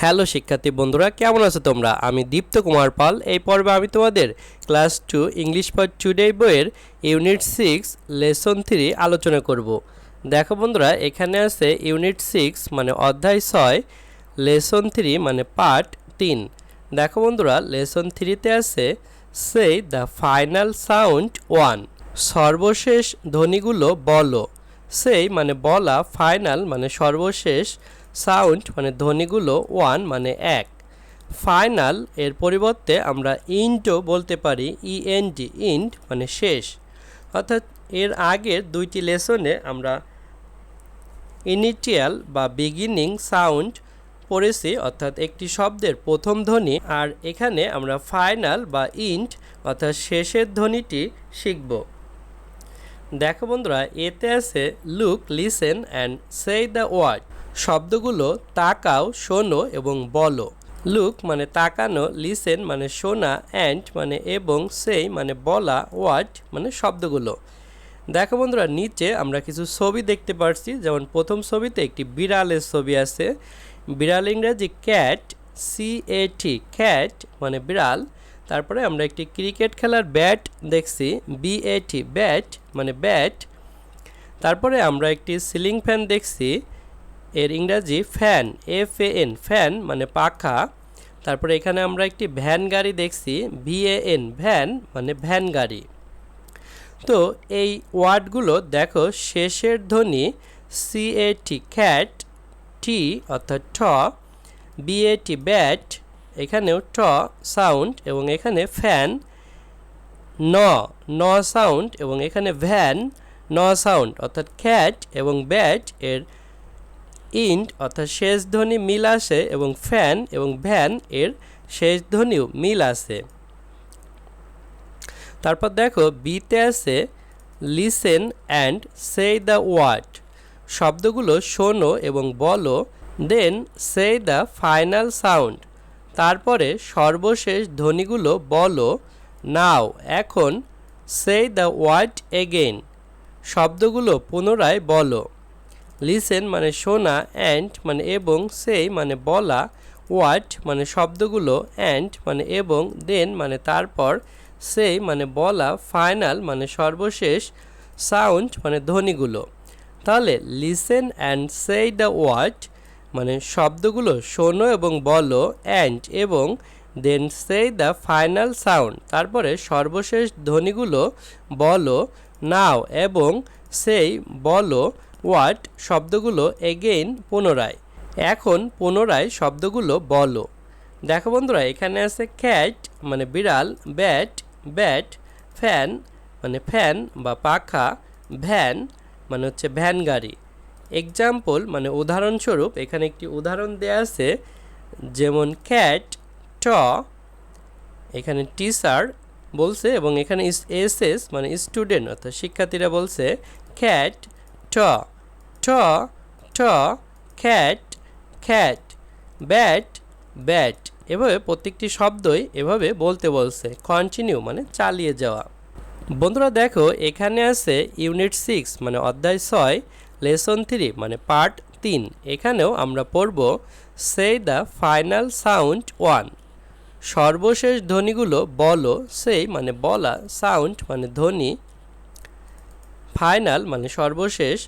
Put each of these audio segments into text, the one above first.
Hello শিক্ষার্থী বন্ধুরা, কেমন আছো তোমরা? আমি দীপ্ত কুমার পাল। এই পর্বে আমি তোমাদের class two English for today বইয়ের ইউনিট সিক্স, লেসন থ্রি আলোচনা করব। দেখো বন্ধুরা, এখানে আছে ইউনিট সিক্স মানে অধ্যায় ছয়, লেসন থ্রি মানে পার্ট তিন। দেখো বন্ধুরা, লেসন থ্রিতে আছে সেই দ্য ফাইনাল সাউন্ড ওয়ান সর্বশেষ ধ্বনিগুলো বলো। সেই মানে বলা ফাইনাল মানে সর্বশেষ সাউন্ড মানে ধ্বনিগুলো ওয়ান মানে এক। ফাইনাল এর পরিবর্তে আমরা ইন্টও বলতে পারি ইএনডি ইন্ট মানে শেষ। অর্থাৎ এর আগের দুইটি লেসনে আমরা ইনিটিয়াল বা বিগিনিং সাউন্ড পড়েছি, অর্থাৎ একটি শব্দের প্রথম ধ্বনি, আর এখানে আমরা ফাইনাল বা ইন্ট, অর্থাৎ শেষের ধ্বনিটি শিখব। দেখো বন্ধুরা, এতে আছে look, listen, and say the word. শব্দগুলো তাকাও, শোনো এবং বলো। লুক মানে তাকানো, লিসেন মানে শোনা, অ্যান্ড মানে এবং সেই মানে বলা ওয়ার্ড মানে শব্দগুলো। দেখো বন্ধুরা, নিচে আমরা কিছু ছবি দেখতে পারছি। যেমন প্রথম ছবিতে একটি বিড়ালের ছবি আছে। বিড়াল ইংরেজি cat C A T cat মানে বিড়াল। তারপরে আমরা একটি ক্রিকেট খেলার ব্যাট দেখছি বি এ টি ব্যাট মানে ব্যাট। তারপরে আমরা একটি সিলিং ফ্যান দেখছি। এর ইংরাজি fan F A N fan মানে পাখা। তারপরে এখানে আমরা একটি ভ্যান গাড়ি দেখছি, ভিএএন, ভ্যান মানে ভ্যান গাড়ি। তো এই ওয়ার্ডগুলো দেখো, শেষের ধ্বনি সিএটি ক্যাট টি অর্থাৎ ঠ, বিএটি, ব্যাট, এখানেও ট সাউন্ড এবং এখানে ফ্যান, ন ন সাউন্ড এবং এখানে ভ্যান, ন সাউন্ড অর্থাৎ ক্যাট এবং ব্যাট এর ইন্ট অর্থাৎ শেষ ধ্বনি মিল আসে এবং ফ্যান এবং ভ্যান এর শেষ ধ্বনিও মিল আসে। তারপর দেখো, বিতে আছে listen and say the word শব্দগুলো শোনো এবং বলো then say the final sound তারপরে সর্বশেষ ধ্বনিগুলো বলো, নাও, এখন সে দ্য ওয়ার্ড এগেইন শব্দগুলো পুনরায় বলো। লিসেন মানে শোনা অ্যান্ড মানে এবং সেই মানে বলা ওয়ার্ড মানে শব্দগুলো অ্যান্ড মানে এবং দেন মানে তারপর সেই মানে বলা ফাইনাল মানে সর্বশেষ সাউন্ড মানে ধ্বনিগুলো। তাহলে listen and say the word মানে শব্দগুলো শোনো এবং বলো অ্যান্ড এবং দেন সেই দ্য ফাইনাল সাউন্ড তারপরে সর্বশেষ ধ্বনিগুলো বলো নাও এবং সেই বলো ওয়ার্ড শব্দগুলো এগেইন পুনরায়। এখন পুনরায় শব্দগুলো বলো। দেখো বন্ধুরা, এখানে আছে ক্যাট মানে বিড়াল ব্যাট ব্যাট ফ্যান মানে ফ্যান বা পাখা ভ্যান মানে হচ্ছে ভ্যান গাড়ি। এক্সাম্পল মানে উদাহরণস্বরূপ, এখানে একটি উদাহরণ দেয়া আছে, যেমন ক্যাট ট এখানে টিচার বলছে, এবং এখানে এস এস মানে স্টুডেন্ট অর্থাৎ শিক্ষার্থীরা বলছে ক্যাট ট ট ট খ্যাট খ্যাট, ব্যাট ব্যাট। এভাবে প্রত্যেকটি শব্দই এভাবে বলতে বলছে। কন্টিনিউ মানে চালিয়ে যাওয়া। বন্ধুরা দেখো, এখানে আছে ইউনিট সিক্স মানে অধ্যায় ছয় লেসন থ্রি মানে পার্ট তিন। এখানেও আমরা পড়ব say the final sound one সর্বশেষ ধ্বনিগুলো বলো সেই মানে বলা সাউন্ড মানে ধ্বনি। ফাইনাল মানে সর্বশেষ।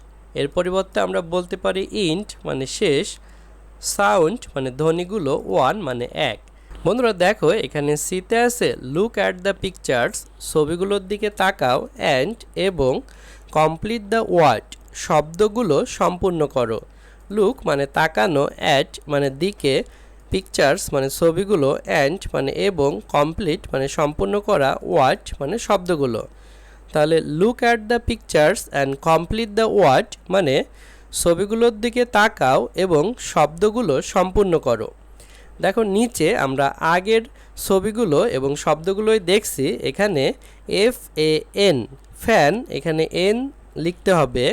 এর পরিবর্তে আমরা বলতে পারি ইন্ট মানে শেষ সাউন্ড মানে ধ্বনিগুলো ওয়ান মানে এক। বন্ধুরা দেখো, এখানে সিতে আছে লুক অ্যাট দ্য পিকচার্স ছবিগুলোর দিকে তাকাও অ্যান্ড এবং কমপ্লিট দ্য ওয়ার্ড শব্দগুলো সম্পূর্ণ করো। লুক মানে তাকানো অ্যাট মানে দিকে পিকচার্স মানে ছবিগুলো অ্যান্ড মানে এবং কমপ্লিট মানে সম্পূর্ণ করা ওয়ার্ড মানে শব্দগুলো। তাহলে look at the pictures and complete the word মানে ছবিগুলোর দিকে তাকাও এবং শব্দগুলো সম্পূর্ণ করো। দেখো নিচে আমরা আগের ছবিগুলো এবং শব্দগুলোই দেখছি, এখানে এফ এ এন ফ্যান এখানে এন লিখতে হবে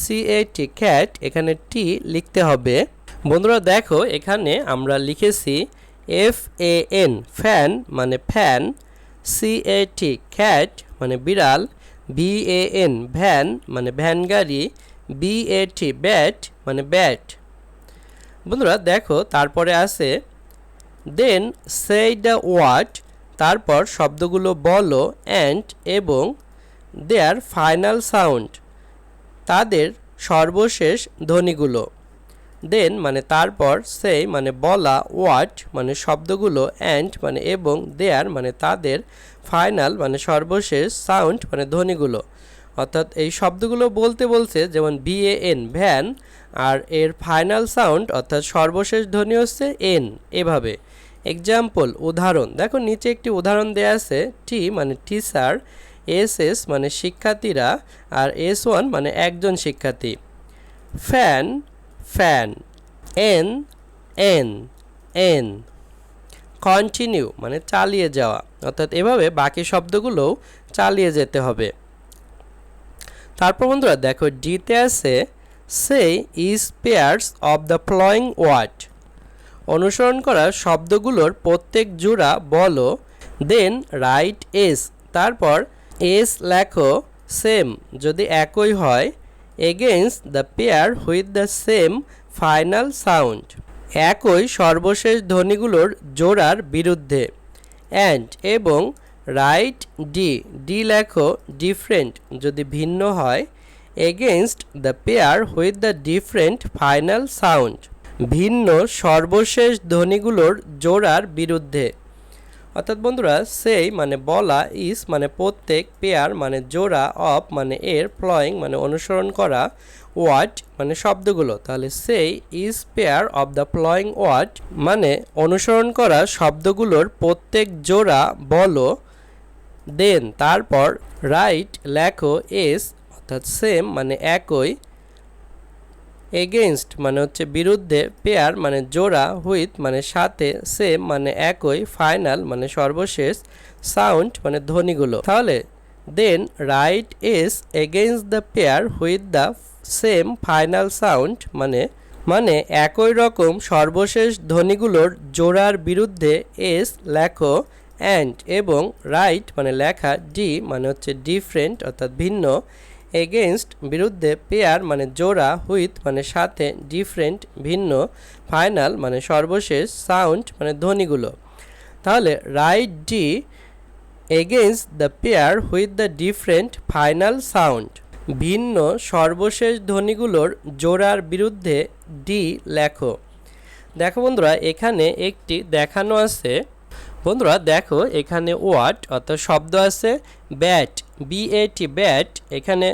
সি এ টি ক্যাট এখানে টি লিখতে হবে। বন্ধুরা দেখো, এখানে আমরা লিখেছি এফ এ এন ফ্যান মানে fan C A T cat মানে বিড়াল বি এ এন ভ্যান মানে ভ্যান গাড়ি বি এ ব্যাট মানে ব্যাট বন্ধুরা, দেখো, তারপরে আছে দেন সেই দ্য ওয়ার্ড তারপর শব্দগুলো বলো অ্যান্ড এবং দেয়ার ফাইনাল সাউন্ড তাদের সর্বশেষ ধ্বনিগুলো। দেন মানে তারপর সেই মানে বলা ওয়াট মানে শব্দগুলো অ্যান্ড মানে এবং দেয়ার মানে তাদের ফাইনাল মানে সর্বশেষ সাউন্ড মানে ধ্বনিগুলো। অর্থাৎ এই শব্দগুলো বলতে বলছে যেমন বিএএন ভ্যান আর এর ফাইনাল সাউন্ড অর্থাৎ সর্বশেষ ধ্বনি হচ্ছে এন এভাবে। এক্সাম্পল উদাহরণ। দেখো, নিচে একটি উদাহরণ দেয়া আছে টি মানে টিচার এস এস মানে শিক্ষার্থীরা, আর এস ওয়ান মানে একজন শিক্ষার্থী। Fan fan N N N continue মানে চালিয়ে যাওয়া। অর্থাৎ এভাবে বাকি শব্দগুলোও চালিয়ে যেতে হবে। তারপর বন্ধুরা, দেখো ডিতে আছে say is pairs of the following word অনুসরণ করা শব্দগুলোর প্রত্যেক জোড়া বলো দেন রাইট এস তারপর এস লেখো সেম যদি একই হয় against the pair with the same final sound একই সর্বশেষ ধ্বনিগুলোর জোড়ার বিরুদ্ধে। অ্যান্ড এবং রাইট ডি ডি লেখো ডিফারেন্ট যদি ভিন্ন হয়। Against the pair with the different final sound ভিন্ন সর্বশেষ ধ্বনিগুলোর জোড়ার বিরুদ্ধে। অর্থাৎ বন্ধুরা, সেই মানে বলা, ইস মানে প্রত্যেক, পেয়ার মানে জোড়া, অফ মানে এর, ফ্লয়িং মানে অনুসরণ করা ওয়ার্ড মানে শব্দগুলো। তাহলে সেই is pair, of the following word মানে অনুসরণ করা শব্দগুলোর প্রত্যেক জোড়া, বলো, দেন, তারপর রাইট লেখো এস অর্থাৎ সেম মানে একই এগেনস্ট মানে হচ্ছে বিরুদ্ধে, পেয়ার মানে জোড়া, হুইথ মানে সাথে সেম মানে একই, ফাইনাল মানে সর্বশেষ, সাউন্ড মানে ধ্বনিগুলো। তাহলে, then write S against the pair with the same final sound মানে মানে একই রকম সর্বশেষ ধ্বনিগুলোর জোড়ার বিরুদ্ধে এস লেখো অ্যান্ড এবং রাইট মানে লেখা ডি মানে হচ্ছে ডিফারেন্ট অর্থাৎ ভিন্ন এগেনস্ট বিরুদ্ধে পেয়ার মানে জোড়া, হুইথ মানে সাথে, ডিফারেন্ট, ভিন্ন, ফাইনাল মানে সর্বশেষ, সাউন্ড মানে ধ্বনিগুলো। তাহলে write D against the pair with the different, final sound. ভিন্ন, সর্বশেষ ধ্বনিগুলোর জোড়ার বিরুদ্ধে ডি লেখো। দেখো বন্ধুরা, এখানে একটি দেখানো আছে। বন্ধুরা, দেখো এখানে ওয়াট, অর্থাৎ শব্দ আছে, bat. B A T bat এখানে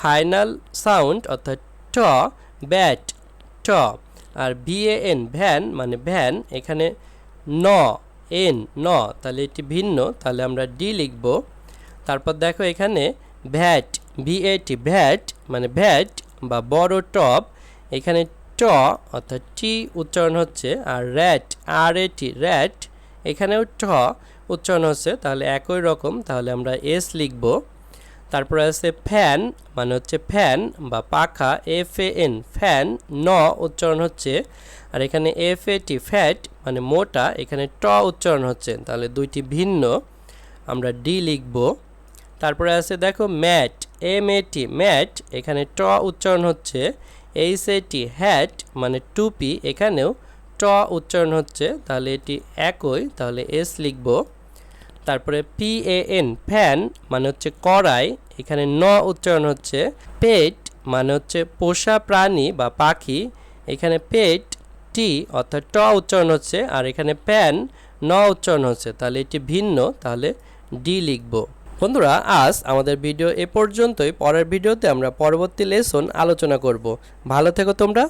ফাইনাল সাউন্ড অর্থাৎ ট ব্যাট ট। আর বিএএন ভ্যান মানে ভ্যান এখানে ন এন ন। তাহলে এটি ভিন্ন, তাহলে আমরা ডি লিখব। তারপর দেখো এখানে vat V A T vat মানে ভ্যাট বা বড় টপ এখানে ট, অর্থাৎ টি উচ্চারণ হচ্ছে, আর র্যাট আর এটি র্যাট এখানেও ট উচ্চারণ হচ্ছে, তাহলে একই রকম, তাহলে আমরা এস লিখব। তারপরে আছে ফ্যান মানে হচ্ছে ফ্যান বা পাখা এফ এ এন ফ্যান ন উচ্চারণ হচ্ছে। আর এখানে এফ এ টি ফ্যাট মানে মোটা, এখানে ট উচ্চারণ হচ্ছে, তাহলে দুইটি ভিন্ন। আমরা ডি লিখব। তারপরে আছে দেখো mat M A T mat, এখানে ট উচ্চারণ হচ্ছে। এইচ এ টি হ্যাট মানে টুপি, এখানেও ট উচ্চারণ হচ্ছে, তাহলে এটি একই, তাহলে এস লিখব। তারপরে পি এ এন ফ্যান মানে হচ্ছে কড়াই, এখানে ন উচ্চারণ হচ্ছে, পেট মানে হচ্ছে পোষা প্রাণী বা পাখি, এখানে পেট টি অর্থাৎ ট উচ্চারণ হচ্ছে, আর এখানে প্যান ন উচ্চারণ হচ্ছে, তাহলে এটি ভিন্ন, তাহলে ডি লিখব। বন্ধুরা, আজ আমাদের ভিডিও এ পর্যন্তই, পরের ভিডিওতে আমরা পরবর্তী লেসন আলোচনা করব। ভালো থেকো তোমরা।